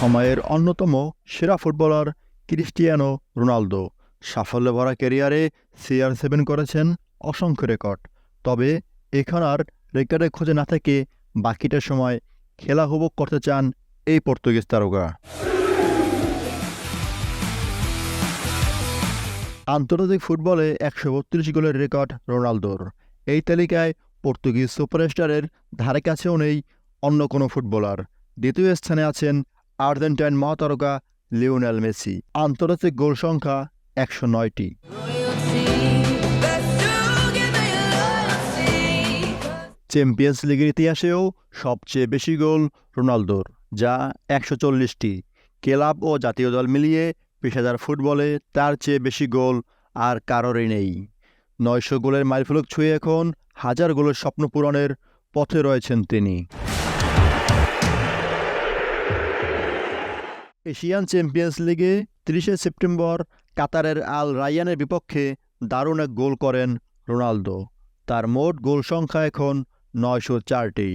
সময়ের অন্যতম সেরা ফুটবলার ক্রিস্টিয়ানো রোনালদো। সাফল্য ভরা ক্যারিয়ারে সিআর সেভেন করেছেন অসংখ্য রেকর্ড। তবে এখন আর রেকর্ডের খোঁজে না থেকে বাকিটা সময় খেলা উপভোগ করতে চান এই পর্তুগিজ তারকা। আন্তর্জাতিক ফুটবলে একশো বত্রিশ গোলের রেকর্ড রোনালদোর। এই তালিকায় পর্তুগিজ সুপারস্টারের ধারে কাছেও নেই অন্য কোনো ফুটবলার। দ্বিতীয় স্থানে আছেন আর্জেন্টাইন মহাতারকা লিওনেল মেসি। আন্তর্জাতিক গোল সংখ্যা একশো নয়টি। চ্যাম্পিয়ন্স লিগের ইতিহাসেও সবচেয়ে বেশি গোল রোনালদোর, যা একশো চল্লিশটি। ক্লাব ও জাতীয় দল মিলিয়ে পেশাদার ফুটবলে তার চেয়ে বেশি গোল আর কারোরই নেই। নয়শো গোলের মাইলফলক ছুঁয়ে এখন হাজার গোলের স্বপ্ন পূরণের পথে রয়েছেন তিনি। এশিয়ান চ্যাম্পিয়ন্স লিগে তিরিশে সেপ্টেম্বর কাতারের আল রায়ানের বিপক্ষে দারুণ এক গোল করেন রোনালদো। তার মোট গোল সংখ্যা এখন নয়শো চারটি।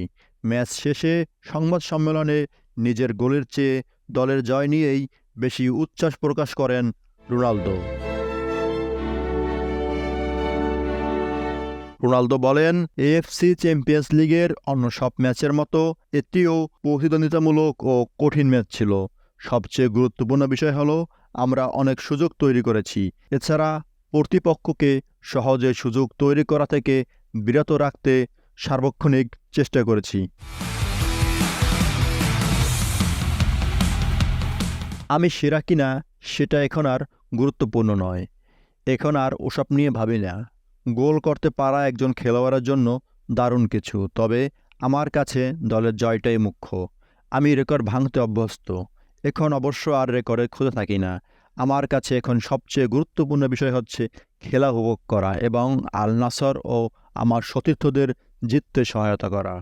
ম্যাচ শেষে সংবাদ সম্মেলনে নিজের গোলের চেয়ে দলের জয় নিয়েই বেশি উচ্ছ্বাস প্রকাশ করেন রোনালদো। রোনালদো বলেন, এএফসি চ্যাম্পিয়ন্স লিগের অন্য সব ম্যাচের মতো এটিও প্রতিদ্বন্দ্বিতামূলক ও কঠিন ম্যাচ ছিল। সবচেয়ে গুরুত্বপূর্ণ বিষয় হলো, আমরা অনেক সুযোগ তৈরি করেছি। এছাড়া, প্রতিপক্ষকে সহজে সুযোগ তৈরি করা থেকে বিরত রাখতে সার্বক্ষণিক চেষ্টা করেছি। আমি সেরা কিনা, সেটা এখন আর গুরুত্বপূর্ণ নয়। এখন আর ওসব নিয়ে ভাবি না। গোল করতে পারা একজন খেলোয়াড়ের জন্য দারুণ কিছু, তবে আমার কাছে দলের জয়টাই মুখ্য। আমি রেকর্ড ভাঙতে অভ্যস্ত। এখন অবশ্য আর রেকর্ডের খুঁজে থাকি না। আমার কাছে এখন সবচেয়ে গুরুত্বপূর্ণ বিষয় হচ্ছে খেলা উপভোগ করা এবং আল নাসর ও আমার সতীর্থদের জিততে সহায়তা করা।